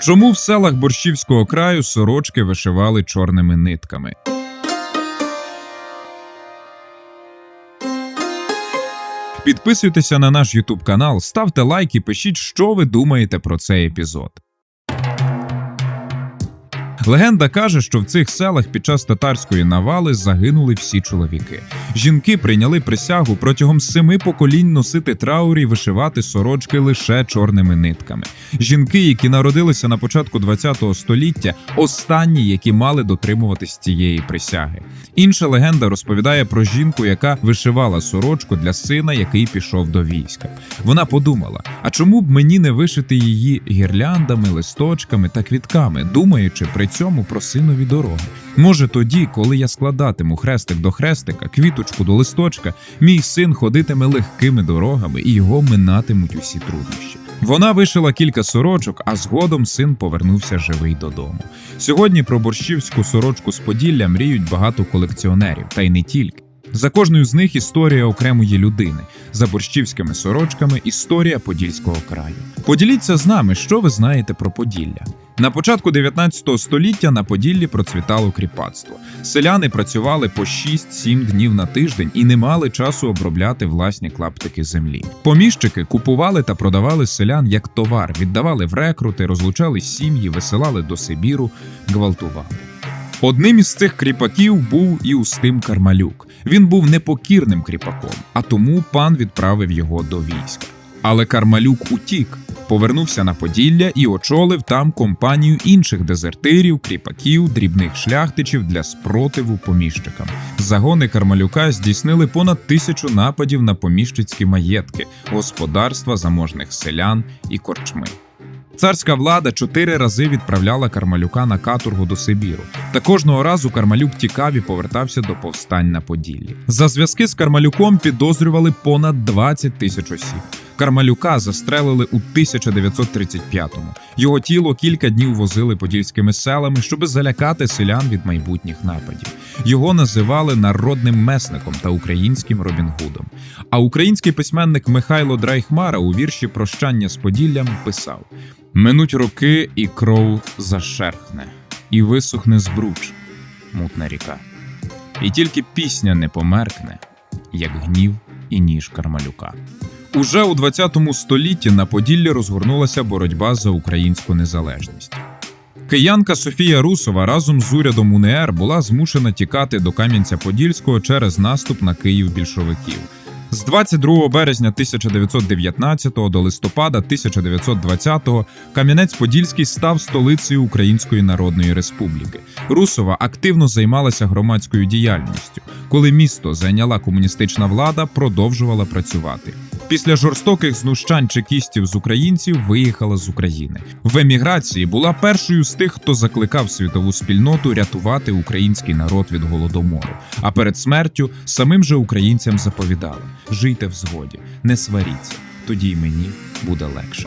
Чому в селах борщівського краю сорочки вишивали чорними нитками? Підписуйтеся на наш YouTube канал, ставте лайк і пишіть, що ви думаєте про цей епізод. Легенда каже, що в цих селах під час татарської навали загинули всі чоловіки. Жінки прийняли присягу протягом семи поколінь носити траур і вишивати сорочки лише чорними нитками. Жінки, які народилися на початку ХХ століття, останні, які мали дотримуватись цієї присяги. Інша легенда розповідає про жінку, яка вишивала сорочку для сина, який пішов до війська. Вона подумала: а чому б мені не вишити її гірляндами, листочками та квітками, думаючи при цьому про синові дороги? Може, тоді, коли я складатиму хрестик до хрестика, квіточку до листочка, мій син ходитиме легкими дорогами і його минатимуть усі труднощі. Вона вишила кілька сорочок, а згодом син повернувся живий додому. Сьогодні про борщівську сорочку з Поділля мріють багато колекціонерів, та й не тільки. За кожною з них історія окремої людини, за борщівськими сорочками історія Подільського краю. Поділіться з нами, що ви знаєте про Поділля. На початку 19 століття на Поділлі процвітало кріпацтво. Селяни працювали по 6-7 днів на тиждень і не мали часу обробляти власні клаптики землі. Поміщики купували та продавали селян як товар, віддавали в рекрути, розлучали сім'ї, висилали до Сибіру, гвалтували. Одним із цих кріпаків був і Устим Кармалюк. Він був непокірним кріпаком, а тому пан відправив його до війська. Але Кармалюк утік, повернувся на Поділля і очолив там компанію інших дезертирів, кріпаків, дрібних шляхтичів для спротиву поміщикам. Загони Кармалюка здійснили понад тисячу нападів на поміщицькі маєтки, господарства заможних селян і корчми. Царська влада чотири рази відправляла Кармалюка на каторгу до Сибіру. Та кожного разу Кармалюк тікав і повертався до повстань на Поділлі. За зв'язки з Кармалюком підозрювали понад 20 тисяч осіб. Кармалюка застрелили у 1935-му. Його тіло кілька днів возили подільськими селами, щоби залякати селян від майбутніх нападів. Його називали народним месником та українським Робін Гудом. А український письменник Михайло Драйхмара у вірші Прощання з Поділлям писав: Минуть роки, і кров зашерхне, і висохне збруч, мутна ріка. І тільки пісня не померкне, як гнів і ніж Кармалюка. Уже у 20 столітті на Поділлі розгорнулася боротьба за українську незалежність. Киянка Софія Русова разом з урядом УНР була змушена тікати до Кам'янця-Подільського через наступ на Київ більшовиків. З 22 березня 1919 до листопада 1920 Кам'янець-Подільський став столицею Української Народної Республіки. Русова активно займалася громадською діяльністю. Коли місто зайняла комуністична влада, продовжувала працювати. Після жорстоких знущань чекістів з українців виїхала з України. В еміграції була першою з тих, хто закликав світову спільноту рятувати український народ від голодомору. А перед смертю самим же українцям заповідала: жийте в згоді, не сваріться, тоді й мені буде легше.